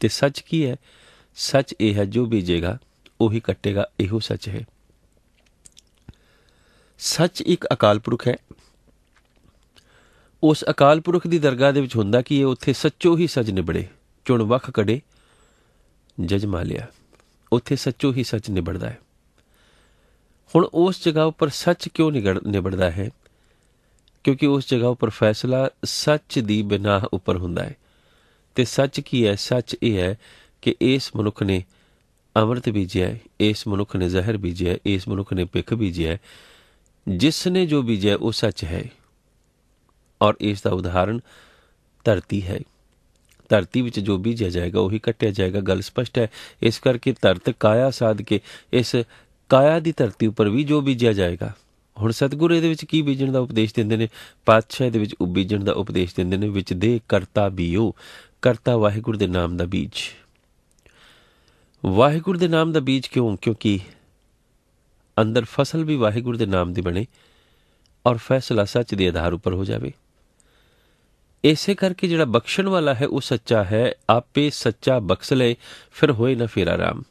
ਤੇ ਸੱਚ ਕੀ ਹੈ? ਸੱਚ ਇਹ ਹੈ, ਜੋ ਬੀਜੇਗਾ, ਉਹੀ ਕੱਟੇਗਾ, ਇਹੋ ਸੱਚ ਹੈ। ਸੱਚ ਇੱਕ ਅਕਾਲ ਪੁਰਖ ਹੈ। ਉਸ ਅਕਾਲ ਪੁਰਖ ਦੀ ਦਰਗਾਹ ਦੇ ਵਿੱਚ ਹੁੰਦਾ ਕਿ ਇਹ ਉੱਥੇ ਸੱਚੋ ਹੀ ਸੱਚ ਨਿਬੜੇ, ਚੁਣ ਵਖ ਕੜੇ ਜਜ਼ਮਾ ਲਿਆ। ਉੱਥੇ ਸੱਚੋ ਹੀ ਸੱਚ ਨਿਬੜਦਾ ਹੈ। ਹੁਣ ਉਸ ਜਗ੍ਹਾ ਉੱਪਰ ਸੱਚ ਕਿਉਂ ਨਿਬੜਦਾ ਹੈ? ਕਿਉਂਕਿ ਉਸ ਜਗ੍ਹਾ ਉੱਪਰ ਫੈਸਲਾ ਸੱਚ ਦੀ ਬਿਨਾਹ ਉੱਪਰ ਹੁੰਦਾ ਹੈ। ਤੇ ਸੱਚ ਕੀ ਹੈ? ਸੱਚ ਇਹ ਹੈ ਕਿ ਇਸ ਮਨੁੱਖ ਨੇ ਅੰਮ੍ਰਿਤ ਬੀਜਿਆ ਇਸ ਮਨੁੱਖ ਨੇ ਜ਼ਹਿਰ ਬੀਜਿਆ ਇਸ ਮਨੁੱਖ ਨੇ ਪਿੱਖ ਬੀਜਿਆ ਜਿਸ ਨੇ ਜੋ ਬੀਜਿਆ ਉਹ ਸੱਚ ਹੈ। ਔਰ ਇਸ ਦਾ ਉਦਾਹਰਣ ਧਰਤੀ ਹੈ। ਧਰਤੀ ਵਿੱਚ ਜੋ ਬੀਜਿਆ ਜਾਏਗਾ ਉਹੀ ਕੱਟਿਆ ਜਾਏਗਾ। ਗੱਲ ਸਪਸ਼ਟ ਹੈ। ਇਸ ਕਰਕੇ ਧਰਤ ਕਾਇਆ ਸਾਧ ਕੇ ਇਸ ਕਾਇਆ ਦੀ ਧਰਤੀ ਉੱਪਰ ਵੀ ਜੋ ਬੀਜਿਆ ਜਾਏਗਾ। ਹੁਣ ਸਤਿਗੁਰੂ ਇਹਦੇ ਵਿੱਚ ਕੀ ਬੀਜਣ ਦਾ ਉਪਦੇਸ਼ ਦਿੰਦੇ ਨੇ? ਪਾਤਸ਼ਾਹ ਦੇ ਵਿੱਚ ਬੀਜਣ ਦਾ ਉਪਦੇਸ਼ ਦਿੰਦੇ ਨੇ, ਵਿੱਚ ਦੇ ਕਰਤਾ ਬੀਓ। ਕਰਤਾ ਵਾਹਿਗੁਰੂ ਦੇ ਨਾਮ ਦਾ ਬੀਜ। ਵਾਹਿਗੁਰੂ ਦੇ ਨਾਮ ਦਾ ਬੀਜ ਕਿਉਂ? ਕਿਉਂਕਿ ਅੰਦਰ ਫਸਲ ਵੀ ਵਾਹਿਗੁਰੂ ਦੇ ਨਾਮ ਦੀ ਬਣੇ ਔਰ ਫੈਸਲਾ ਸੱਚ ਦੇ ਆਧਾਰ ਉੱਪਰ ਹੋ ਜਾਵੇ। ਇਸੇ ਕਰਕੇ ਜਿਹੜਾ ਬਖਸ਼ਣ ਵਾਲਾ ਹੈ, ਉਹ ਸੱਚਾ ਹੈ। ਆਪੇ ਸੱਚਾ ਬਖਸ਼ ਲੈ ਫਿਰ ਹੋਏ ਨਾ ਫੇਰ ਆਰਾਮ।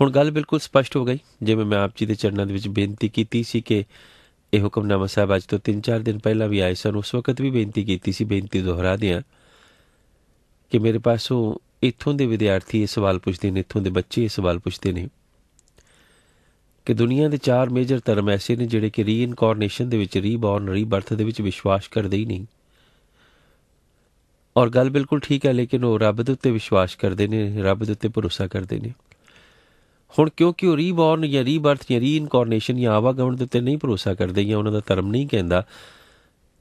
ਹੁਣ ਗੱਲ ਬਿਲਕੁਲ ਸਪਸ਼ਟ ਹੋ ਗਈ। ਜਿਵੇਂ ਮੈਂ ਆਪ ਜੀ ਦੇ ਚਰਨਾਂ ਦੇ ਵਿੱਚ ਬੇਨਤੀ ਕੀਤੀ ਸੀ ਕਿ ਇਹ ਹੁਕਮਨਾਮਾ ਸਾਹਿਬ ਅੱਜ ਤੋਂ 3-4 ਦਿਨ ਪਹਿਲਾਂ ਵੀ ਆਏ ਸਨ, ਉਸ ਵਕਤ ਵੀ ਬੇਨਤੀ ਕੀਤੀ ਸੀ, ਬੇਨਤੀ ਦੁਹਰਾ ਦਿਆਂ ਕਿ ਮੇਰੇ ਪਾਸੋਂ ਇੱਥੋਂ ਦੇ ਵਿਦਿਆਰਥੀ ਇਹ ਸਵਾਲ ਪੁੱਛਦੇ ਨੇ, ਇੱਥੋਂ ਦੇ ਬੱਚੇ ਇਹ ਸਵਾਲ ਪੁੱਛਦੇ ਨੇ ਕਿ ਦੁਨੀਆ ਦੇ ਚਾਰ ਮੇਜਰ ਧਰਮ ਐਸੇ ਨੇ ਜਿਹੜੇ ਕਿ ਰੀਇਨਕਾਰਨੇਸ਼ਨ ਦੇ ਵਿੱਚ ਰੀਬੌਰਨ ਰੀਬਰਥ ਦੇ ਵਿੱਚ ਵਿਸ਼ਵਾਸ ਕਰਦੇ ਹੀ ਨਹੀਂ। ਔਰ ਗੱਲ ਬਿਲਕੁਲ ਠੀਕ ਹੈ, ਲੇਕਿਨ ਉਹ ਰੱਬ ਦੇ ਉੱਤੇ ਵਿਸ਼ਵਾਸ ਕਰਦੇ ਨੇ, ਰੱਬ ਦੇ ਉੱਤੇ ਭਰੋਸਾ ਕਰਦੇ ਨੇ। ਹੁਣ ਕਿਉਂਕਿ ਉਹ ਰੀਬੌਰਨ ਜਾਂ ਰੀਬਰਥ ਜਾਂ ਰੀਇਨਕਾਰਨੇਸ਼ਨ ਜਾਂ ਆਵਾਗਮਨ ਦੇ ਉੱਤੇ ਨਹੀਂ ਭਰੋਸਾ ਕਰਦੇ ਜਾਂ ਉਹਨਾਂ ਦਾ ਧਰਮ ਨਹੀਂ ਕਹਿੰਦਾ,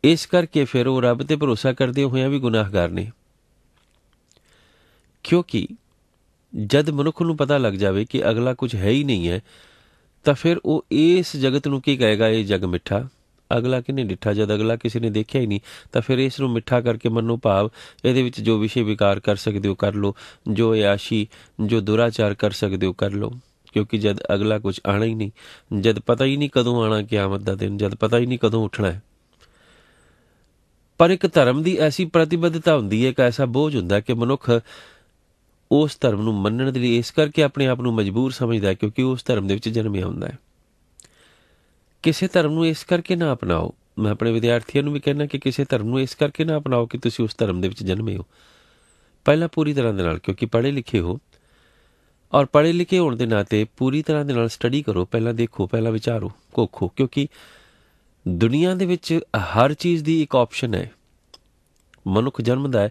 ਇਸ ਕਰਕੇ ਫਿਰ ਉਹ ਰੱਬ ਤੇ ਭਰੋਸਾ ਕਰਦੇ ਹੋਇਆਂ ਵੀ ਗੁਨਾਹਗਾਰ ਨੇ। ਕਿਉਂਕਿ ਜਦ ਮਨੁੱਖ ਨੂੰ ਪਤਾ ਲੱਗ ਜਾਵੇ ਕਿ ਅਗਲਾ ਕੁਝ ਹੈ ਹੀ ਨਹੀਂ ਹੈ, ਤਾਂ ਫਿਰ ਉਹ ਇਸ ਜਗਤ ਨੂੰ ਕੀ ਕਹੇਗਾ, ਇਹ ਜਗ ਮਿੱਠਾ? ਅਗਲਾ ਕਿਨੇ ਡਿੱਠਾ? ਜਦ ਅਗਲਾ ਕਿਸੇ ਨੇ ਦੇਖਿਆ ਹੀ ਨਹੀਂ, ਤਾਂ ਫਿਰ ਇਸ ਨੂੰ ਮਿੱਠਾ ਕਰਕੇ ਮੰਨੋ ਭਾਵ ਇਹਦੇ ਵਿੱਚ ਜੋ ਵਿਸ਼ੇ ਵਿਕਾਰ ਕਰ ਸਕਦੇ ਹੋ ਕਰ ਲੋ ਜੋ ਯਾਸ਼ੀ ਜੋ ਦੁਰਾਚਾਰ ਕਰ ਸਕਦੇ ਹੋ ਕਰ ਲੋ ਕਿਉਂਕਿ ਜਦ ਅਗਲਾ ਕੁਝ ਆਣਾ ਹੀ ਨਹੀਂ, ਜਦ ਪਤਾ ਹੀ ਨਹੀਂ ਕਦੋਂ ਆਣਾ ਕਿਆਮਤ ਦਾ ਦਿਨ, ਜਦ ਪਤਾ ਹੀ ਨਹੀਂ ਕਦੋਂ ਉੱਠਣਾ ਹੈ। ਪਰ ਇੱਕ ਧਰਮ ਦੀ ਐਸੀ ਪ੍ਰਤੀਬੱਧਤਾ ਹੁੰਦੀ ਹੈ, ਇੱਕ ਐਸਾ ਬੋਝ ਹੁੰਦਾ ਕਿ ਮਨੁੱਖ ਉਸ ਧਰਮ ਨੂੰ ਮੰਨਣ ਦੇ ਲਈ ਇਸ ਕਰਕੇ ਆਪਣੇ ਆਪ ਨੂੰ ਮਜਬੂਰ ਸਮਝਦਾ ਕਿਉਂਕਿ ਉਸ ਧਰਮ ਦੇ ਵਿੱਚ ਜਨਮਿਆ ਹੁੰਦਾ ਹੈ। ਕਿਸੇ ਧਰਮ ਨੂੰ ਇਸ ਕਰਕੇ ਨਾ ਅਪਣਾਓ। ਮੈਂ ਆਪਣੇ ਵਿਦਿਆਰਥੀਆਂ ਨੂੰ ਵੀ ਕਹਿੰਦਾ ਕਿ ਕਿਸੇ ਧਰਮ ਨੂੰ ਇਸ ਕਰਕੇ ਨਾ ਅਪਣਾਓ ਕਿ ਤੁਸੀਂ ਉਸ ਧਰਮ ਦੇ ਵਿੱਚ ਜਨਮੇ ਹੋ। ਪਹਿਲਾਂ ਪੂਰੀ ਤਰ੍ਹਾਂ ਦੇ ਨਾਲ, ਕਿਉਂਕਿ ਪੜ੍ਹੇ ਲਿਖੇ ਹੋ। ਔਰ ਪੜ੍ਹੇ ਲਿਖੇ ਹੋਣ ਦੇ ਨਾਤੇ ਪੂਰੀ ਤਰ੍ਹਾਂ ਦੇ ਨਾਲ ਸਟੱਡੀ ਕਰੋ, ਪਹਿਲਾਂ ਦੇਖੋ, ਪਹਿਲਾਂ ਵਿਚਾਰੋ, ਕੋਖੋ, ਕਿਉਂਕਿ ਦੁਨੀਆ ਦੇ ਵਿੱਚ ਹਰ ਚੀਜ਼ ਦੀ ਇੱਕ ਆਪਸ਼ਨ ਹੈ। ਮਨੁੱਖ ਜਨਮਦਾ ਹੈ,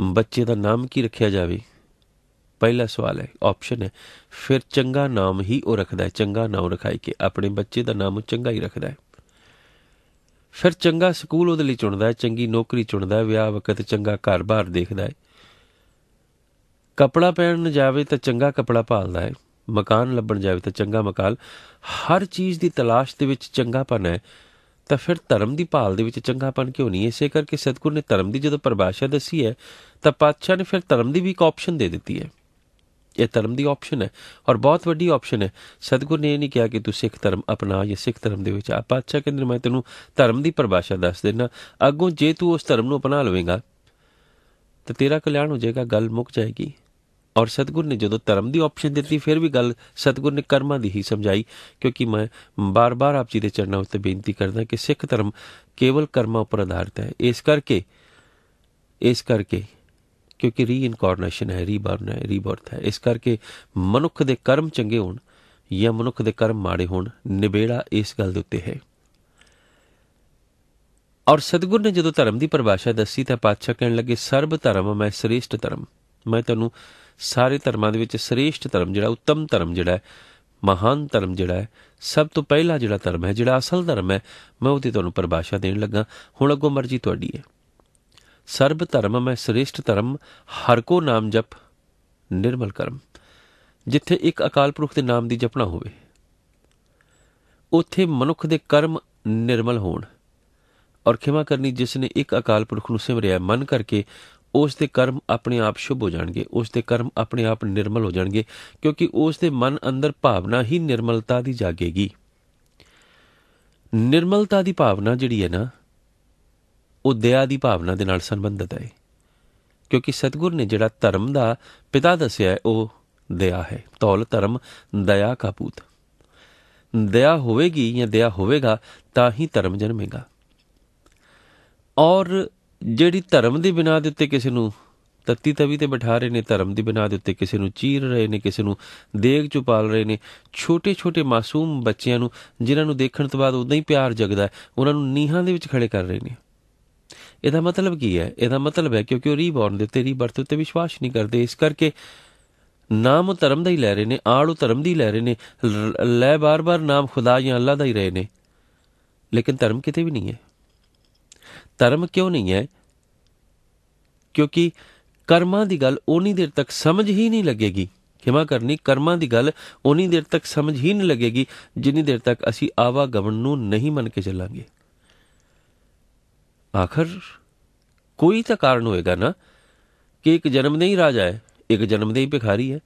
ਬੱਚੇ ਦਾ ਨਾਮ ਕੀ ਰੱਖਿਆ ਜਾਵੇ? ਪਹਿਲਾ ਸਵਾਲ ਹੈ ਆਪਸ਼ਨ ਹੈ, ਫਿਰ ਚੰਗਾ ਨਾਮ ਹੀ ਉਹ ਰੱਖਦਾ ਹੈ, ਚੰਗਾ ਨਾਮ ਰਖਾਈ ਕਿ ਆਪਣੇ ਬੱਚੇ ਦਾ ਨਾਮ ਉਹ ਚੰਗਾ ਹੀ ਰੱਖਦਾ ਹੈ। ਫਿਰ ਚੰਗਾ ਸਕੂਲ ਉਹਦੇ ਲਈ ਚੁਣਦਾ ਹੈ, ਚੰਗੀ ਨੌਕਰੀ ਚੁਣਦਾ ਹੈ, ਵਿਆਹ ਵਕਤ ਚੰਗਾ ਘਰ-ਬਾਰ ਦੇਖਦਾ ਹੈ। ਕਪੜਾ ਪਹਿਨਣ ਜਾਵੇ ਤਾਂ ਚੰਗਾ ਕਪੜਾ ਭਾਲਦਾ ਹੈ, ਮਕਾਨ ਲੱਭਣ ਜਾਵੇ ਤਾਂ ਚੰਗਾ ਮਕਾਨ। ਹਰ ਚੀਜ਼ ਦੀ ਤਲਾਸ਼ ਦੇ ਵਿੱਚ ਚੰਗਾਪਨ ਹੈ, ਤਾਂ ਫਿਰ ਧਰਮ ਦੀ ਭਾਲ ਦੇ ਵਿੱਚ ਚੰਗਾਪਨ ਕਿਉਂ ਨਹੀਂ? ਇਸੇ ਕਰਕੇ ਸਤਗੁਰ ਨੇ ਧਰਮ ਦੀ ਜਦੋਂ ਪਰਿਭਾਸ਼ਾ ਦੱਸੀ ਹੈ, ਤਾਂ ਪਾਤਸ਼ਾਹ ਨੇ ਫਿਰ ਧਰਮ ਦੀ ਵੀ ਇੱਕ ਆਪਸ਼ਨ ਦੇ ਦਿੱਤੀ ਹੈ। ਇਹ ਧਰਮ ਦੀ ਆਪਸ਼ਨ ਹੈ ਔਰ ਬਹੁਤ ਵੱਡੀ ਆਪਸ਼ਨ ਹੈ। ਸਤਗੁਰ ਨੇ ਇਹ ਨਹੀਂ ਕਿਹਾ ਕਿ ਤੂੰ ਸਿੱਖ ਧਰਮ ਅਪਣਾ ਜਾਂ ਸਿੱਖ ਧਰਮ ਦੇ ਵਿੱਚ ਆ। ਪਾਤਸ਼ਾਹ ਕਹਿੰਦੇ ਮੈਂ ਤੈਨੂੰ ਧਰਮ ਦੀ ਪਰਿਭਾਸ਼ਾ ਦੱਸ ਦੇਣਾ ਅੱਗੋਂ ਜੇ ਤੂੰ ਉਸ ਧਰਮ ਨੂੰ ਅਪਣਾ ਲਵੇਂਗਾ, ਤਾਂ ਤੇਰਾ ਕਲਿਆਣ ਹੋ ਜਾਏਗਾ, ਗੱਲ ਮੁੱਕ ਜਾਏਗੀ। ਔਰ ਸਤਗੁਰ ਨੇ ਜਦੋਂ ਧਰਮ ਦੀ ਆਪਸ਼ਨ ਦਿੱਤੀ, ਫਿਰ ਵੀ ਗੱਲ ਸਤਗੁਰ ਨੇ ਕਰਮਾਂ ਦੀ ਹੀ ਸਮਝਾਈ। ਕਿਉਂਕਿ ਮੈਂ ਬਾਰ-ਬਾਰ ਆਪ ਜੀ ਦੇ ਚਰਨਾਂ ਉੱਤੇ ਬੇਨਤੀ ਕਰਦਾ ਕਿ ਸਿੱਖ ਧਰਮ ਕੇਵਲ ਕਰਮਾਂ ਉੱਪਰ ਆਧਾਰਿਤ ਹੈ। ਇਸ ਕਰਕੇ ਇਸ ਕਰਕੇ ਕਿਉਂਕਿ ਰੀਇਨਕਾਰਨੇਸ਼ਨ ਹੈ ਰੀਬਰਨ ਹੈ ਰੀਬਰਥ ਹੈ। ਇਸ ਕਰਕੇ ਮਨੁੱਖ ਦੇ ਕਰਮ ਚੰਗੇ ਹੋਣ ਜਾਂ ਮਨੁੱਖ ਦੇ ਕਰਮ ਮਾੜੇ ਹੋਣ, ਨਿਬੇੜਾ ਇਸ ਗੱਲ ਦੇ ਉੱਤੇ ਹੈ। ਔਰ ਸਤਗੁਰ ਨੇ ਜਦੋਂ ਧਰਮ ਦੀ ਪਰਿਭਾਸ਼ਾ ਦੱਸੀ ਤਾਂ ਪਾਤਸ਼ਾਹ ਕਹਿਣ ਲੱਗੇ, ਸਰਬ ਧਰਮ, ਮੈਂ ਸ੍ਰੇਸ਼ਟ ਧਰਮ। ਮੈਂ ਤੁਹਾਨੂੰ ਸਾਰੇ ਧਰਮਾਂ ਦੇ ਵਿੱਚ ਸ੍ਰੇਸ਼ਟ ਧਰਮ ਜਿਹੜਾ, ਉੱਤਮ ਧਰਮ ਜਿਹੜਾ ਹੈ, ਮਹਾਨ ਧਰਮ ਜਿਹੜਾ ਹੈ, ਸਭ ਤੋਂ ਪਹਿਲਾ ਜਿਹੜਾ ਧਰਮ ਹੈ, ਜਿਹੜਾ ਅਸਲ ਧਰਮ ਹੈ, ਮੈਂ ਉਹਦੀ ਤੁਹਾਨੂੰ ਪਰਿਭਾਸ਼ਾ ਦੇਣ ਲੱਗਾ। ਹੁਣ ਅੱਗੋਂ ਮਰਜ਼ੀ ਤੁਹਾਡੀ ਹੈ। ਸਰਬ ਧਰਮ, ਮੈਂ ਸ੍ਰੇਸ਼ਟ ਧਰਮ, ਹਰ ਕੋ ਨਾਮ ਜਪ, ਨਿਰਮਲ ਕਰਮ। ਜਿੱਥੇ ਇੱਕ ਅਕਾਲ ਪੁਰਖ ਦੇ ਨਾਮ ਦੀ ਜਪਣਾ ਹੋਵੇ, ਉੱਥੇ ਮਨੁੱਖ ਦੇ ਕਰਮ ਨਿਰਮਲ ਹੋਣ ਔਰ ਖਿਮਾ ਕਰਨੀ ਜਿਸ ਨੇ ਇੱਕ ਅਕਾਲ ਪੁਰਖ ਨੂੰ ਸਿਮਰਿਆ, ਮਨ ਕਰਕੇ ਉਸ ਦੇ ਕਰਮ ਆਪਣੇ ਆਪ ਸ਼ੁਭ ਹੋ ਜਾਣਗੇ, ਉਸ ਦੇ ਕਰਮ ਆਪਣੇ ਆਪ ਨਿਰਮਲ ਹੋ ਜਾਣਗੇ, ਕਿਉਂਕਿ ਉਸ ਦੇ ਮਨ ਅੰਦਰ ਭਾਵਨਾ ਹੀ ਨਿਰਮਲਤਾ ਦੀ ਜਾਗੇਗੀ। ਨਿਰਮਲਤਾ ਦੀ ਭਾਵਨਾ ਜਿਹੜੀ ਹੈ ਨਾ ਉਹ ਦਇਆ ਦੀ ਭਾਵਨਾ ਦੇ ਨਾਲ ਸੰਬੰਧਿਤ ਹੈ। ਕਿਉਂਕਿ ਸਤਗੁਰ ਨੇ ਜਿਹੜਾ ਧਰਮ ਦਾ ਪਿਤਾ ਦੱਸਿਆ ਹੈ, ਉਹ ਦਇਆ ਹੈ। ਤੌਲ ਧਰਮ, ਦਇਆ ਕਾ ਪੂਤ। ਦਇਆ ਹੋਵੇਗੀ ਜਾਂ ਦਇਆ ਹੋਵੇਗਾ, ਤਾਂ ਹੀ ਧਰਮ ਜਨਮੇਗਾ। ਔਰ ਜਿਹੜੀ ਧਰਮ ਦੀ ਬਿਨਾ ਦੇ ਉੱਤੇ ਕਿਸੇ ਨੂੰ ਤੱਤੀ ਤਵੀ ਤੇ ਬਿਠਾ ਰਹੇ ਨੇ, ਧਰਮ ਦੀ ਬਿਨਾ ਦੇ ਉੱਤੇ ਕਿਸੇ ਨੂੰ ਚੀਰ ਰਹੇ ਨੇ, ਕਿਸੇ ਨੂੰ ਦੇਗ ਚ ਪਾਲ ਰਹੇ ਨੇ ਛੋਟੇ ਛੋਟੇ ਮਾਸੂਮ ਬੱਚਿਆਂ ਨੂੰ, ਜਿਨ੍ਹਾਂ ਨੂੰ ਦੇਖਣ ਤੋਂ ਬਾਅਦ ਉਦਾਂ ਹੀ ਪਿਆਰ ਜਗਦਾ ਉਹਨਾਂ ਨੂੰ ਨੀਹਾਂ ਦੇ ਵਿੱਚ ਖੜੇ ਕਰ ਰਹੇ ਨੇ। ਇਹਦਾ ਮਤਲਬ ਕੀ ਹੈ? ਇਹਦਾ ਮਤਲਬ ਹੈ ਕਿਉਂਕਿ ਉਹ ਰੀਬੌਰਨ ਦੇ ਉੱਤੇ ਰੀਬਰਥ ਉੱਤੇ ਵਿਸ਼ਵਾਸ ਨਹੀਂ ਕਰਦੇ। ਇਸ ਕਰਕੇ ਨਾਮ ਧਰਮ ਦਾ ਹੀ ਲੈ ਰਹੇ ਨੇ, ਆੜੂ ਧਰਮ ਦੀ ਲੈ ਰਹੇ ਨੇ। ਲੈ ਬਾਰ-ਬਾਰ ਨਾਮ ਖੁਦਾ ਜਾਂ ਅੱਲਾ ਦਾ ਹੀ ਰਹੇ ਨੇ। ਲੇਕਿਨ ਧਰਮ ਕਿਤੇ ਵੀ ਨਹੀਂ ਹੈ। ਧਰਮ ਕਿਉਂ ਨਹੀਂ ਹੈ? ਕਿਉਂਕਿ ਕਰਮਾਂ ਦੀ ਗੱਲ ਉਨੀ ਦੇਰ ਤੱਕ ਸਮਝ ਹੀ ਨਹੀਂ ਲੱਗੇਗੀ। ਖਿਮਾ ਕਰਨੀ, ਕਰਮਾਂ ਦੀ ਗੱਲ ਉਨੀ ਦੇਰ ਤੱਕ ਸਮਝ ਹੀ ਨਹੀਂ ਲੱਗੇਗੀ ਜਿੰਨੀ ਦੇਰ ਤੱਕ ਅਸੀਂ ਆਵਾਗਮਨ ਨੂੰ ਨਹੀਂ ਮੰਨ ਕੇ ਚੱਲਾਂਗੇ। ਆਖਰ ਕੋਈ ਤਾਂ ਕਾਰਨ ਹੋਏਗਾ ਨਾ ਕਿ ਇੱਕ ਜਨਮ ਹੀ ਰਾਜਾ ਹੈ, ਇੱਕ ਜਨਮ ਦੇ ਹੀ ਭਿਖਾਰੀ ਹੈ।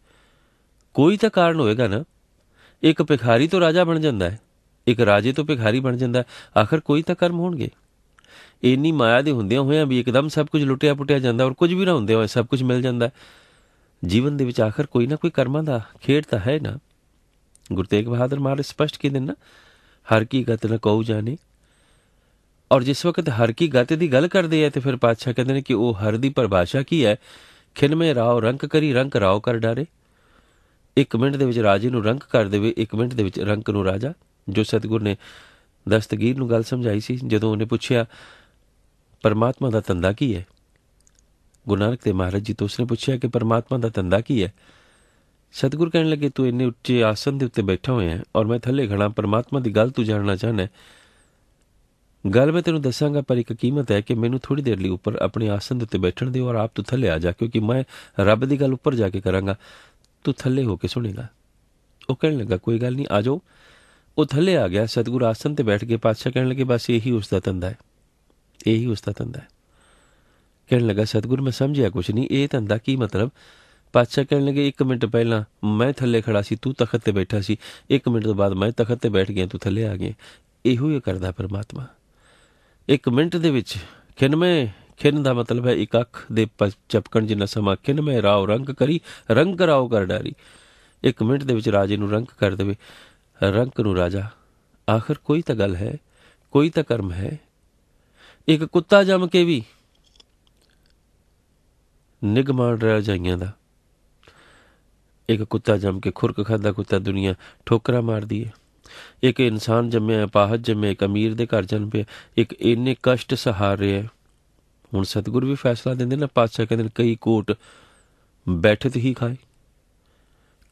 ਕੋਈ ਤਾਂ ਕਾਰਨ ਹੋਏਗਾ ਨਾ, ਇੱਕ ਭਿਖਾਰੀ ਤੋਂ ਰਾਜਾ ਬਣ ਜਾਂਦਾ ਹੈ, ਇੱਕ ਰਾਜੇ ਤੋਂ ਭਿਖਾਰੀ ਬਣ ਜਾਂਦਾ ਹੈ, ਆਖਰ ਕੋਈ ਤਾਂ ਕਰਮ ਹੋਣਗੇ। ਇੰਨੀ ਮਾਇਆ ਦੇ ਹੁੰਦਿਆਂ ਹੋਇਆਂ ਵੀ ਇੱਕਦਮ ਸਭ ਕੁਝ ਲੁੱਟਿਆ ਪੁੱਟਿਆ ਜਾਂਦਾ ਔਰ ਕੁਝ ਵੀ ਨਾ ਹੁੰਦੇ ਹੋਏ ਸਭ ਕੁਝ ਮਿਲ ਜਾਂਦਾ ਜੀਵਨ ਦੇ ਵਿੱਚ ਆਖਰ ਕੋਈ ਨਾ ਕੋਈ ਕਰਮਾਂ ਦਾ ਖੇਡ ਤਾਂ ਹੈ ਨਾ। ਗੁਰੂ ਤੇਗ ਬਹਾਦਰ ਮਹਾਰਾਜ ਸਪਸ਼ਟ ਕੀ ਦਿੰਨਾ ਹਰ ਕੀ ਗਤ ਨ ਕਹੂ ਜਾਣੇ। ਔਰ ਜਿਸ ਵਕਤ ਹਰ ਕੀ ਗਤ ਦੀ ਗੱਲ ਕਰਦੇ ਆ ਤੇ ਫਿਰ ਪਾਤਸ਼ਾਹ ਕਹਿੰਦੇ ਨੇ ਕਿ ਉਹ ਹਰ ਦੀ ਪਰਿਭਾਸ਼ਾ ਕੀ ਹੈ? ਖਿਨਮੇ ਰਾਓ, ਰੰਕ ਕਰੀ, ਰੰਕ ਰਾਓ ਕਰ ਡਾਰੇ। ਇੱਕ ਮਿੰਟ ਦੇ ਵਿੱਚ ਰਾਜੇ ਨੂੰ ਰੰਕ ਕਰ ਦੇਵੇ, ਇੱਕ ਮਿੰਟ ਦੇ ਵਿੱਚ ਰੰਕ ਨੂੰ ਰਾਜਾ। ਜੋ ਸਤਗੁਰ ਨੇ ਦਸਤਗੀਰ ਨੂੰ ਗੱਲ ਸਮਝਾਈ ਸੀ, ਜਦੋਂ ਉਹਨੇ ਪੁੱਛਿਆ, ਪਰਮਾਤਮਾ ਦਾ ਤੰਦਾ ਕੀ ਹੈ? ਗੁਰੂ ਨਾਨਕ ਤੇ ਮਹਾਰਾਜ ਜੀ ਤੋਂ ਉਸਨੇ ਪੁੱਛਿਆ ਕਿ ਪਰਮਾਤਮਾ ਦਾ ਤੰਦਾ ਕੀ ਹੈ? ਸਤਿਗੁਰ ਕਹਿਣ ਲੱਗੇ, ਤੂੰ ਇੰਨੇ ਉੱਚੇ ਆਸਨ ਦੇ ਉੱਤੇ ਬੈਠਾ ਹੋਇਆ ਹੈ ਔਰ ਮੈਂ ਥੱਲੇ ਖੜਾ ਪਰਮਾਤਮਾ ਦੀ ਗੱਲ ਤੂੰ ਜਾਣਨਾ ਚਾਹਨਾ ਗੱਲ ਮੈਂ ਤੈਨੂੰ ਦੱਸਾਂਗਾ, ਪਰ ਇੱਕ ਕੀਮਤ ਹੈ ਕਿ ਮੈਨੂੰ ਥੋੜੀ ਦੇਰ ਲਈ ਉੱਪਰ ਆਪਣੇ ਆਸਨ ਦੇ ਉੱਤੇ ਬੈਠਣ ਦਿਓ ਔਰ ਆਪ ਤੂੰ ਥੱਲੇ ਆ ਜਾ, ਕਿਉਂਕਿ ਮੈਂ ਰੱਬ ਦੀ ਗੱਲ ਉੱਪਰ ਜਾ ਕੇ ਕਰਾਂਗਾ। ਤੂੰ ਥੱਲੇ ਹੋ ਕੇ ਸੁਣੇਗਾ। ਉਹ ਕਹਿਣ ਲੱਗਾ, ਕੋਈ ਗੱਲ ਨਹੀਂ, ਆ ਜਾਓ। ਉਹ ਥੱਲੇ ਆ ਗਿਆ, ਸਤਿਗੁਰ ਆਸਨ ਤੇ ਬੈਠ ਕੇ ਪਾਤਸ਼ਾਹ ਕਹਿਣ ਲੱਗੇ, ਬਸ ਇਹੀ ਉਸ ਦਾ ਤੰਦਾ ਹੈ। ਇਹੀ ਉਸ ਦਾ ਧੰਦਾ ਹੈ। ਕਹਿਣ ਲੱਗਾ, ਸਤਗੁਰ, ਮੈਂ ਸਮਝਿਆ ਕੁਛ ਨਹੀਂ, ਇਹ ਧੰਦਾ ਕੀ ਮਤਲਬ? ਪਾਤਸ਼ਾਹ ਕਹਿਣ ਲੱਗੇ 1 ਮਿੰਟ ਪਹਿਲਾਂ ਮੈਂ ਥੱਲੇ ਖੜਾ ਸੀ, ਤੂੰ ਤਖਤ ਤੇ ਬੈਠਾ ਸੀ। 1 ਮਿੰਟ ਤੋਂ ਬਾਅਦ ਮੈਂ ਤਖਤ ਤੇ ਬੈਠ ਗਿਆ, ਤੂੰ ਥੱਲੇ ਆ ਗਿਆ। ਇਹੋ ਹੀ ਕਰਦਾ ਪਰਮਾਤਮਾ। ਇੱਕ ਮਿੰਟ ਦੇ ਵਿੱਚ ਖਿੰਮੇ ਖਿੰਨ ਦਾ ਮਤਲਬ ਹੈ ਇੱਕ ਅੱਖ ਦੇ ਚਪਕਣ ਜਿੰਨਾ ਸਮਾਂ ਖਿੰਮੇ ਰਾਉ ਰੰਗ ਕਰੀ, ਰੰਗ ਕਰਾਓ ਕਰ ਡਾਰੀ। ਇੱਕ ਮਿੰਟ ਦੇ ਵਿੱਚ ਰਾਜੇ ਨੂੰ ਰੰਗ ਕਰ ਦੇਵੇ। ਰੰਗ ਨੂੰ ਰਾਜਾ, ਆਖਰ ਕੋਈ ਤਾਂ ਗੱਲ ਹੈ, ਕੋਈ ਤਾਂ ਕਰਮ ਹੈ? ਇੱਕ ਕੁੱਤਾ ਜੰਮ ਕੇ ਵੀ ਨਿਗਮਾਨ ਰਹਿ ਜਾਈਆਂ ਦਾ। ਇੱਕ ਕੁੱਤਾ ਜੰਮ ਕੇ ਖੁਰਕ ਖਾਦਾ ਕੁੱਤਾ ਦੁਨੀਆ ਠੋਕਰਾ ਮਾਰਦੀ ਹੈ। ਇੱਕ ਇਨਸਾਨ ਜੰਮਿਆ ਪਾਹਤ ਜੰਮਿਆ ਇੱਕ ਅਮੀਰ ਦੇ ਘਰ ਜਨਮ ਪਿਆ ਇੱਕ ਇੰਨੇ ਕਸ਼ਟ ਸਹਾਰ ਰਿਹਾ ਹੁਣ ਸਤਿਗੁਰ ਵੀ ਫੈਸਲਾ ਦਿੰਦੇ ਨੇ, ਪਾਤਸ਼ਾਹ ਕਹਿੰਦੇ ਨੇ, ਕਈ ਕੋਟ ਬੈਠਤ ਹੀ ਖਾਏ,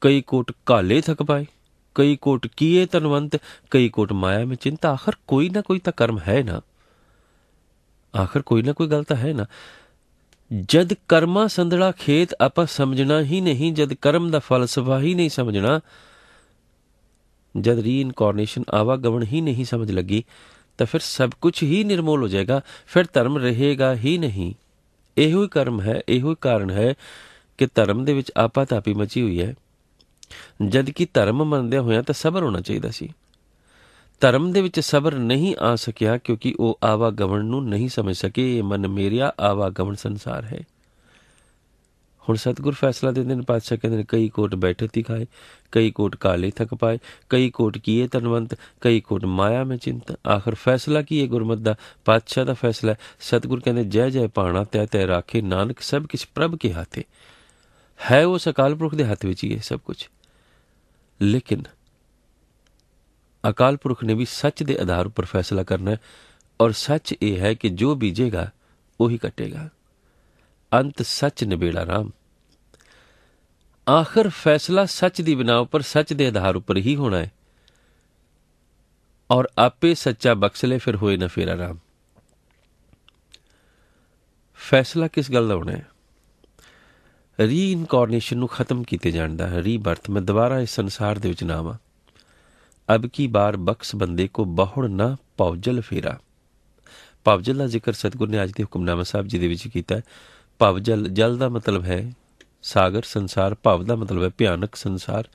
ਕਈ ਕੋਟ ਕਾਲੇ ਥਕ ਪਾਏ, ਕਈ ਕੋਟ ਕੀਏ ਤਨਵੰਤ, ਕਈ ਕੋਟ ਮਾਇਆ ਵਿੱਚ ਚਿੰਤਾ। ਆਖਰ ਕੋਈ ਨਾ ਕੋਈ ਤਾਂ ਕਰਮ ਹੈ ਨਾ। ਆਖਰ ਕੋਈ ਨਾ ਕੋਈ ਗੱਲ ਤਾਂ ਹੈ ਨਾ। ਜਦ ਕਰਮਾ ਸੰਧੜਾ ਖੇਤ ਆਪਾਂ ਸਮਝਣਾ ਹੀ ਨਹੀਂ, ਜਦ ਕਰਮ ਦਾ ਫਲਸਫਾ ਹੀ ਨਹੀਂ ਸਮਝਣਾ ਜਦ ਰੀਇਨਕਾਰਨੇਸ਼ਨ ਆਵਾਗਮਨ ਹੀ ਨਹੀਂ ਸਮਝ ਲੱਗੀ, ਤਾਂ ਫਿਰ ਸਭ ਕੁਝ ਹੀ ਨਿਰਮੋਲ ਹੋ ਜਾਏਗਾ, ਫਿਰ ਧਰਮ ਰਹੇਗਾ ਹੀ ਨਹੀਂ। ਇਹੋ ਹੀ ਕਰਮ ਹੈ, ਇਹੋ ਹੀ ਕਾਰਨ ਹੈ ਕਿ ਧਰਮ ਦੇ ਵਿੱਚ ਆਪਾ ਤਾਪੀ ਮਚੀ ਹੋਈ ਹੈ। ਜਦ ਕਿ ਧਰਮ ਮੰਨਦੇ ਹੋਇਆ ਤਾਂ ਸਬਰ ਹੋਣਾ ਚਾਹੀਦਾ ਸੀ। ਧਰਮ ਦੇ ਵਿੱਚ ਸਬਰ ਨਹੀਂ ਆ ਸਕਿਆ ਕਿਉਂਕਿ ਉਹ ਆਵਾਗਮਨ ਨੂੰ ਨਹੀਂ ਸਮਝ ਸਕੇ। ਇਹ ਮਨ ਮੇਰਿਆ ਆਵਾਗਮਨ ਸੰਸਾਰ ਹੈ। ਹੁਣ ਸਤਗੁਰ ਫੈਸਲਾ ਦਿੰਦੇ ਨੇ ਪਾਤਸ਼ਾਹ ਕਹਿੰਦੇ ਨੇ, ਕਈ ਕੋਟ ਬੈਠੇ ਤੀ ਖਾਏ ਕਈ ਕੋਟ ਕਾਲੇ ਥਕ ਪਾਏ, ਕਈ ਕੋਟ ਕੀਏ ਤਨਵੰਤ ਕਈ ਕੋਟ ਮਾਇਆ ਮੈਂ ਚਿੰਤ। ਆਖਰ ਫੈਸਲਾ ਕੀ ਹੈ ਗੁਰਮਤ ਦਾ? ਪਾਤਸ਼ਾਹ ਦਾ ਫੈਸਲਾ ਸਤਗੁਰ ਕਹਿੰਦੇ, ਜੈ ਜੈ ਪਾਣਾ ਤੈ ਤੈ ਰਾਖੇ, ਨਾਨਕ ਸਭ ਕਿਛ ਪ੍ਰਭ ਕੇ ਹਾਥੇ। ਹੈ ਉਹ ਅਕਾਲ ਪੁਰਖ ਦੇ ਹੱਥ ਵਿੱਚ ਹੀ ਹੈ ਸਭ ਕੁਝ ਲੇਕਿਨ ਅਕਾਲ ਪੁਰਖ ਨੇ ਵੀ ਸੱਚ ਦੇ ਆਧਾਰ ਉੱਪਰ ਫੈਸਲਾ ਕਰਨਾ ਹੈ ਔਰ ਸੱਚ ਇਹ ਹੈ ਕਿ ਜੋ ਬੀਜੇਗਾ, ਉਹੀ ਕਟੇਗਾ। ਅੰਤ ਸੱਚ ਨਿਬੇੜਾ ਰਾਮ। ਆਖਰ ਫੈਸਲਾ ਸੱਚ ਦੀ ਬਿਨਾ ਉੱਪਰ ਸੱਚ ਦੇ ਆਧਾਰ ਉੱਪਰ ਹੀ ਹੋਣਾ ਹੈ। ਔਰ ਆਪੇ ਸੱਚਾ ਬਖਸ਼ਲੇ ਫਿਰ ਹੋਏ ਨਾ ਫੇਰਾ ਰਾਮ। ਫੈਸਲਾ ਕਿਸ ਗੱਲ ਦਾ ਹੋਣਾ ਹੈ? ਰੀਇਨਕਾਰਨੇਸ਼ਨ ਨੂੰ ਖਤਮ ਕੀਤੇ ਜਾਣ ਦਾ ਹੈ ਰੀਬਰਥ ਮੈਂ ਦੁਬਾਰਾ ਇਸ ਸੰਸਾਰ ਦੇ ਵਿੱਚ ਨਾ ਆਵਾਂ ਅਬ ਕੀ ਬਾਰ ਬਖਸ਼ ਬੰਦੇ ਕੋ ਬਹੁੜ ਨਾ ਪੌਜਲ ਫੇਰਾ। ਪਵਜਲ ਦਾ ਜ਼ਿਕਰ ਸਤਗੁਰ ਨੇ ਅੱਜ ਦੇ ਹੁਕਮਨਾਮਾ ਸਾਹਿਬ ਜੀ ਦੇ ਵਿੱਚ ਕੀਤਾ ਹੈ। ਭਵ ਜਲ ਜਲ ਦਾ ਮਤਲਬ ਹੈ ਸਾਗਰ, ਸੰਸਾਰ, ਭਵ ਦਾ ਮਤਲਬ ਹੈ ਭਿਆਨਕ ਸੰਸਾਰ।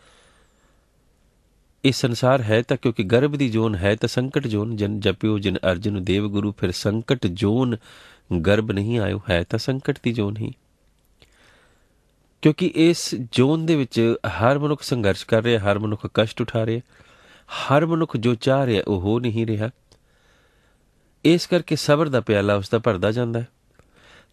ਇਹ ਸੰਸਾਰ ਹੈ ਤਾਂ ਕਿਉਂਕਿ ਗਰਭ ਦੀ ਜੋਨ ਹੈ ਤਾਂ ਸੰਕਟ ਜੋਨ, ਜਨ ਜਪਿਓ, ਜਿਨ ਅਰਜਨ, ਦੇਵ ਗੁਰੂ, ਫਿਰ ਸੰਕਟ ਜੋਨ, ਗਰਭ ਨਹੀਂ ਆਇਓ, ਹੈ ਤਾਂ ਸੰਕਟ ਦੀ ਜੋਨ ਹੀ। ਕਿਉਂਕਿ ਇਸ ਜ਼ੋਨ ਦੇ ਵਿੱਚ ਹਰ ਮਨੁੱਖ ਸੰਘਰਸ਼ ਕਰ ਰਿਹਾ, ਹਰ ਮਨੁੱਖ ਕਸ਼ਟ ਉਠਾ ਰਿਹਾ, ਹਰ ਮਨੁੱਖ ਜੋ ਚਾਹ ਰਿਹਾ ਉਹ ਹੋ ਨਹੀਂ ਰਿਹਾ। ਇਸ ਕਰਕੇ ਸਬਰ ਦਾ ਪਿਆਲਾ ਉਸ ਦਾ ਭਰਦਾ ਜਾਂਦਾ ਹੈ।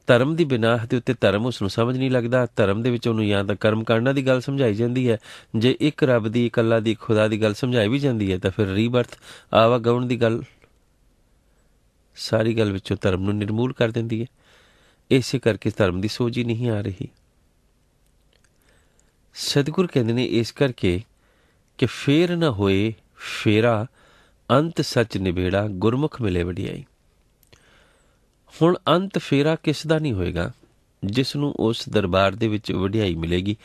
ਧਰਮ ਦੀ ਬਿਨਾਹ ਦੇ ਉੱਤੇ ਧਰਮ ਉਸ ਨੂੰ ਸਮਝ ਨਹੀਂ ਲੱਗਦਾ। ਧਰਮ ਦੇ ਵਿੱਚ ਉਹਨੂੰ ਜਾਂ ਤਾਂ ਕਰਮ ਕਰਨਾ ਦੀ ਗੱਲ ਸਮਝਾਈ ਜਾਂਦੀ ਹੈ। ਜੇ ਇੱਕ ਰੱਬ ਦੀ ਇਕੱਲਾ ਦੀ ਖੁਦਾ ਦੀ ਗੱਲ ਸਮਝਾਈ ਵੀ ਜਾਂਦੀ ਹੈ, ਤਾਂ ਫਿਰ ਰੀਬਰਥ ਆਵਾ ਆਵਾਗਮਨ ਦੀ ਗੱਲ ਸਾਰੀ ਗੱਲ ਵਿੱਚੋਂ ਧਰਮ ਨੂੰ ਨਿਰਮੂਲ ਕਰ ਦਿੰਦੀ ਹੈ। ਇਸੇ ਕਰਕੇ ਧਰਮ ਦੀ ਸੋਝ ਹੀ ਨਹੀਂ ਆ ਰਹੀ। ਸਤਿਗੁਰ ਕਹਿੰਦੇ ਨੇ ਇਸ ਕਰਕੇ ਕਿ ਫੇਰ ਨਾ ਹੋਏ ਫੇਰਾ, ਅੰਤ ਸੱਚ ਨਿਬੇੜਾ, ਗੁਰਮੁਖ ਮਿਲੇ ਵਡਿਆਈ। ਹੁਣ ਅੰਤ ਫੇਰਾ ਕਿਸ ਦਾ ਨਹੀਂ ਹੋਏਗਾ? ਜਿਸ ਨੂੰ ਉਸ ਦਰਬਾਰ ਦੇ ਵਿੱਚ ਵਡਿਆਈ ਮਿਲੇਗੀ।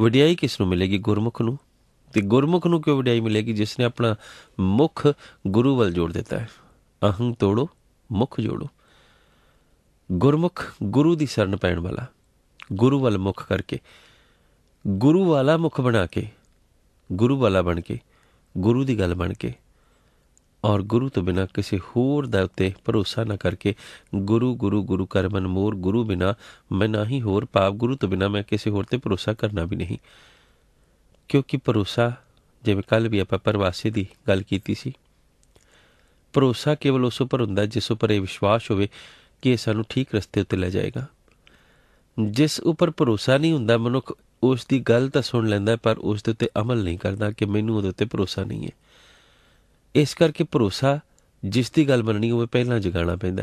ਵਡਿਆਈ ਕਿਸ ਨੂੰ ਮਿਲੇਗੀ? ਗੁਰਮੁਖ ਨੂੰ। ਤੇ ਗੁਰਮੁਖ ਨੂੰ ਕਿਉਂ ਵਡਿਆਈ ਮਿਲੇਗੀ? ਜਿਸ ਨੇ ਆਪਣਾ ਮੁਖ ਗੁਰੂ ਵੱਲ ਜੋੜ ਦਿੱਤਾ ਹੈ। ਅਹੰ ਤੋੜੋ, ਮੁਖ ਜੋੜੋ। ਗੁਰਮੁਖ ਗੁਰੂ ਦੀ ਸ਼ਰਨ ਪੈਣ ਵਾਲਾ। ਗੁਰੂ ਵੱਲ ਮੁਖ ਕਰਕੇ। ਗੁਰੂ ਵਾਲਾ ਮੁਖ ਬਣਾ ਕੇ। ਗੁਰੂ ਵਾਲਾ ਬਣ ਕੇ। ਗੁਰੂ ਦੀ ਗੱਲ ਬਣ ਕੇ। ਔਰ ਗੁਰੂ ਤੋਂ ਬਿਨਾ ਕਿਸੇ ਹੋਰ ਦੇ ਉੱਤੇ ਭਰੋਸਾ ਨਾ ਕਰਕੇ ਗੁਰੂ ਗੁਰੂ ਗੁਰੂ ਕਰ ਮਨ ਮੋਰ, ਗੁਰੂ ਬਿਨਾ ਮੈਂ ਨਹੀਂ ਹੋਰ ਪਾਪ, ਗੁਰੂ ਤੋਂ ਬਿਨਾ ਮੈਂ ਕਿਸੇ ਹੋਰ ਤੇ ਭਰੋਸਾ ਕਰਨਾ ਵੀ ਨਹੀਂ। ਕਿਉਂਕਿ ਭਰੋਸਾ, ਜਿਵੇਂ ਕੱਲ ਵੀ ਆਪਾਂ ਪਰਵਾਸੇ ਦੀ ਗੱਲ ਕੀਤੀ ਸੀ, ਭਰੋਸਾ ਕੇਵਲ ਉਸ ਉੱਪਰ ਹੁੰਦਾ ਜਿਸ ਉੱਪਰ ਇਹ ਵਿਸ਼ਵਾਸ ਹੋਵੇ ਕਿ ਇਹ ਸਾਨੂੰ ਠੀਕ ਰਸਤੇ ਉੱਤੇ ਲੈ ਜਾਏਗਾ। ਜਿਸ ਉੱਪਰ ਭਰੋਸਾ ਨਹੀਂ ਹੁੰਦਾ, ਮਨੁੱਖ ਉਸ ਦੀ ਗੱਲ ਤਾਂ ਸੁਣ ਲੈਂਦਾ ਪਰ ਉਸ ਦੇ ਉੱਤੇ ਅਮਲ ਨਹੀਂ ਕਰਦਾ ਕਿ ਮੈਨੂੰ ਉਹਦੇ ਉੱਤੇ ਭਰੋਸਾ ਨਹੀਂ ਹੈ। ਇਸ ਕਰਕੇ ਭਰੋਸਾ ਜਿਸ ਦੀ ਗੱਲ ਮੰਨਣੀ ਹੋਵੇ ਪਹਿਲਾਂ ਜਗਾਉਣਾ ਪੈਂਦਾ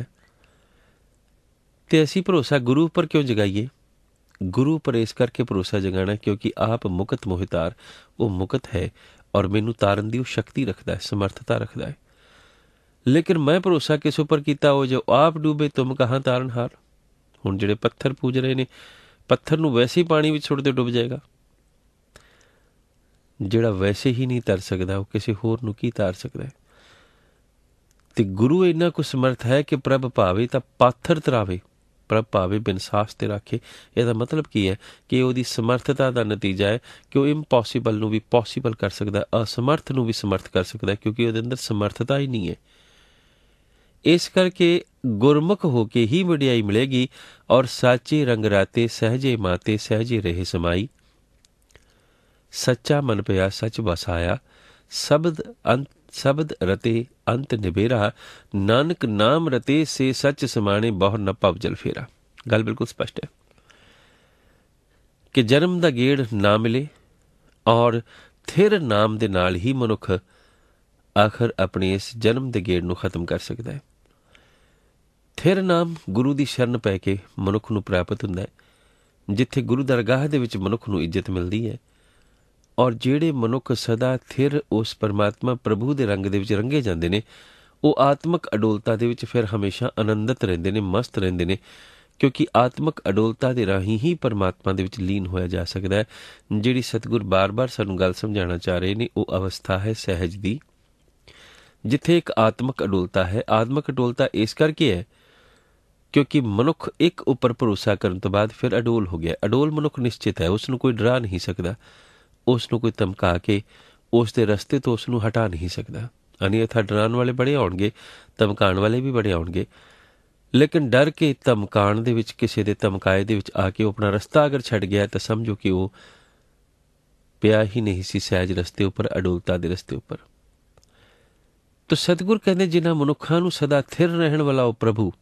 ਤੇ ਅਸੀਂ ਭਰੋਸਾ ਗੁਰੂ ਉੱਪਰ ਕਿਉਂ ਜਗਾਈਏ? ਗੁਰੂ ਉੱਪਰ ਇਸ ਕਰਕੇ ਭਰੋਸਾ ਜਗਾਣਾ ਕਿਉਂਕਿ ਆਪ ਮੁਕਤ ਮੋਹਿਤਾਰ, ਉਹ ਮੁਕਤ ਹੈ ਔਰ ਮੈਨੂੰ ਤਾਰਨ ਦੀ ਉਹ ਸ਼ਕਤੀ ਰੱਖਦਾ ਹੈ, ਸਮਰੱਥਤਾ ਰੱਖਦਾ ਹੈ। ਲੇਕਿਨ ਮੈਂ ਭਰੋਸਾ ਕਿਸ ਉੱਪਰ ਕੀਤਾ? ਉਹ ਜੋ ਆਪ ਡੂਬੇ, ਤੁਮ ਕਹਾਂ ਤਾਰਨ ਹਾਰ? ਹੁਣ ਜਿਹੜੇ ਪੱਥਰ ਪੂਜ ਰਹੇ ਨੇ, ਪੱਥਰ ਨੂੰ ਵੈਸੇ ਹੀ ਪਾਣੀ ਵਿੱਚ ਸੁੱਟਦੇ ਡੁੱਬ ਜਾਏਗਾ। ਜਿਹੜਾ ਵੈਸੇ ਹੀ ਨਹੀਂ ਤਰ ਸਕਦਾ, ਉਹ ਕਿਸੇ ਹੋਰ ਨੂੰ ਕੀ ਤਾਰ ਸਕਦਾ ਹੈ? ਤੇ ਗੁਰੂ ਇੰਨਾ ਕੁ ਸਮਰਥ ਹੈ ਕਿ ਪ੍ਰਭ ਭਾਵੇ ਤਾਂ ਪਾਥਰ ਤਰਾਵੇ, ਪ੍ਰਭ ਭਾਵੇ ਬਿਨ ਸਾਸ ਤੇ ਰੱਖੇ। ਇਹਦਾ ਮਤਲਬ ਕੀ ਹੈ ਕਿ ਉਹਦੀ ਸਮਰਥਤਾ ਦਾ ਨਤੀਜਾ ਹੈ ਕਿ ਉਹ ਇੰਪੋਸੀਬਲ ਨੂੰ ਵੀ ਪੋਸੀਬਲ ਕਰ ਸਕਦਾ ਹੈ ਅਸਮਰਥ ਨੂੰ ਵੀ ਸਮਰਥ ਕਰ ਸਕਦਾ ਕਿਉਂਕਿ ਉਹਦੇ ਅੰਦਰ ਸਮਰਥਤਾ ਹੀ ਨਹੀਂ ਹੈ। ਇਸ ਕਰਕੇ ਗੁਰਮੁਖ ਹੋ ਕੇ ਹੀ ਵਡਿਆਈ ਮਿਲੇਗੀ ਔਰ ਸਾਚੇ ਰੰਗ ਰਾਤੇ, ਸਹਜੇ ਮਾਤੇ, ਸਹਜੇ ਰਹੇ ਸਮਾਈ। ਸੱਚਾ ਮਨ ਪਿਆ, ਸੱਚ ਵਸਾਇਆ ਸ਼ਬਦ ਅੰਤ ਸ਼ਬਦ ਰਤੇ ਅੰਤ ਨਿਬੇਰਾ ਨਾਨਕ ਨਾਮ ਰਤੇ ਸੇ ਸੱਚ ਸਮਾਣੇ ਬਹੁ ਨ ਭਵ ਜਲ ਫੇਰਾ। ਗੱਲ ਬਿਲਕੁਲ ਸਪਸ਼ਟ ਹੈ। ਕਿ ਜਨਮ ਦਾ ਗੇੜ ਨਾ ਮਿਲੇ ਔਰ ਥਿਰ ਨਾਮ ਦੇ ਨਾਲ ਹੀ ਮਨੁੱਖ ਆਖਰ ਆਪਣੇ ਇਸ ਜਨਮ ਦੇ ਗੇੜ ਨੂੰ ਖਤਮ ਕਰ ਸਕਦਾ ਹੈ। ਥਿਰ ਨਾਮ ਗੁਰੂ ਦੀ ਸ਼ਰਨ ਪੈ ਕੇ ਮਨੁੱਖ ਨੂੰ ਪ੍ਰਾਪਤ ਹੁੰਦਾ ਹੈ, ਜਿੱਥੇ ਗੁਰੂ ਦਰਗਾਹ ਦੇ ਵਿੱਚ ਮਨੁੱਖ ਨੂੰ ਇੱਜ਼ਤ ਮਿਲਦੀ ਹੈ। ਔਰ ਜਿਹੜੇ ਮਨੁੱਖ ਸਦਾ ਥਿਰ ਉਸ ਪਰਮਾਤਮਾ ਪ੍ਰਭੂ ਦੇ ਰੰਗ ਦੇ ਵਿੱਚ ਰੰਗੇ ਜਾਂਦੇ ਨੇ, ਉਹ ਆਤਮਿਕ ਅਡੋਲਤਾ ਦੇ ਵਿੱਚ ਫਿਰ ਹਮੇਸ਼ਾ ਆਨੰਦਿਤ ਰਹਿੰਦੇ ਨੇ, ਮਸਤ ਰਹਿੰਦੇ ਨੇ, ਕਿਉਂਕਿ ਆਤਮਿਕ ਅਡੋਲਤਾ ਦੇ ਰਾਹੀਂ ਹੀ ਪਰਮਾਤਮਾ ਦੇ ਵਿੱਚ ਲੀਨ ਹੋਇਆ ਜਾ ਸਕਦਾ ਹੈ। ਜਿਹੜੀ ਸਤਿਗੁਰ ਬਾਰ-ਬਾਰ ਸਾਨੂੰ ਗੱਲ ਸਮਝਾਉਣਾ ਚਾਹ ਰਹੇ ਨੇ, ਉਹ ਅਵਸਥਾ ਹੈ ਸਹਿਜ ਦੀ, ਜਿੱਥੇ ਇੱਕ ਆਤਮਿਕ ਅਡੋਲਤਾ ਹੈ। ਆਤਮਿਕ ਅਡੋਲਤਾ ਇਸ ਕਰਕੇ ਹੈ ਕਿਉਂਕਿ ਮਨੁੱਖ ਇੱਕ ਉੱਪਰ ਭਰੋਸਾ ਕਰਨ ਤੋਂ ਬਾਅਦ ਫਿਰ ਅਡੋਲ ਹੋ ਗਿਆ। ਅਡੋਲ ਮਨੁੱਖ ਨਿਸ਼ਚਿਤ ਹੈ, ਉਸ ਨੂੰ ਕੋਈ ਡਰਾ ਨਹੀਂ ਸਕਦਾ। ਉਸ ਨੂੰ ਕੋਈ ਧਮਕਾ ਕੇ ਉਸ ਦੇ ਰਸਤੇ ਤੋਂ ਉਸ ਨੂੰ ਹਟਾ ਨਹੀਂ ਸਕਦਾ। ਅਨਿਅਥਾ ਡਰਾਉਣ ਵਾਲੇ ਬੜੇ ਆਉਣਗੇ, ਧਮਕਾਉਣ ਵਾਲੇ ਵੀ ਬੜੇ ਆਉਣਗੇ। ਲੇਕਿਨ ਡਰ ਕੇ ਧਮਕਾਉਣ ਦੇ ਵਿੱਚ, ਕਿਸੇ ਦੇ ਧਮਕਾਏ ਦੇ ਵਿੱਚ ਆ ਕੇ ਉਹ ਆਪਣਾ ਰਸਤਾ ਅਗਰ ਛੱਡ ਗਿਆ ਤਾਂ ਸਮਝੋ ਕਿ ਉਹ ਪਿਆ ਹੀ ਨਹੀਂ ਸੀ ਸਹਿਜ ਰਸਤੇ ਉੱਪਰ, ਅਡੋਲਤਾ ਦੇ ਰਸਤੇ ਉੱਪਰ। ਤਾਂ ਸਤਿਗੁਰ ਕਹਿੰਦੇ ਜਿਨ੍ਹਾਂ ਮਨੁੱਖਾਂ ਨੂੰ ਸਦਾ ਥਿਰ ਰਹਿਣ ਵਾਲਾ ਉਹ ਪ੍ਰਭੂ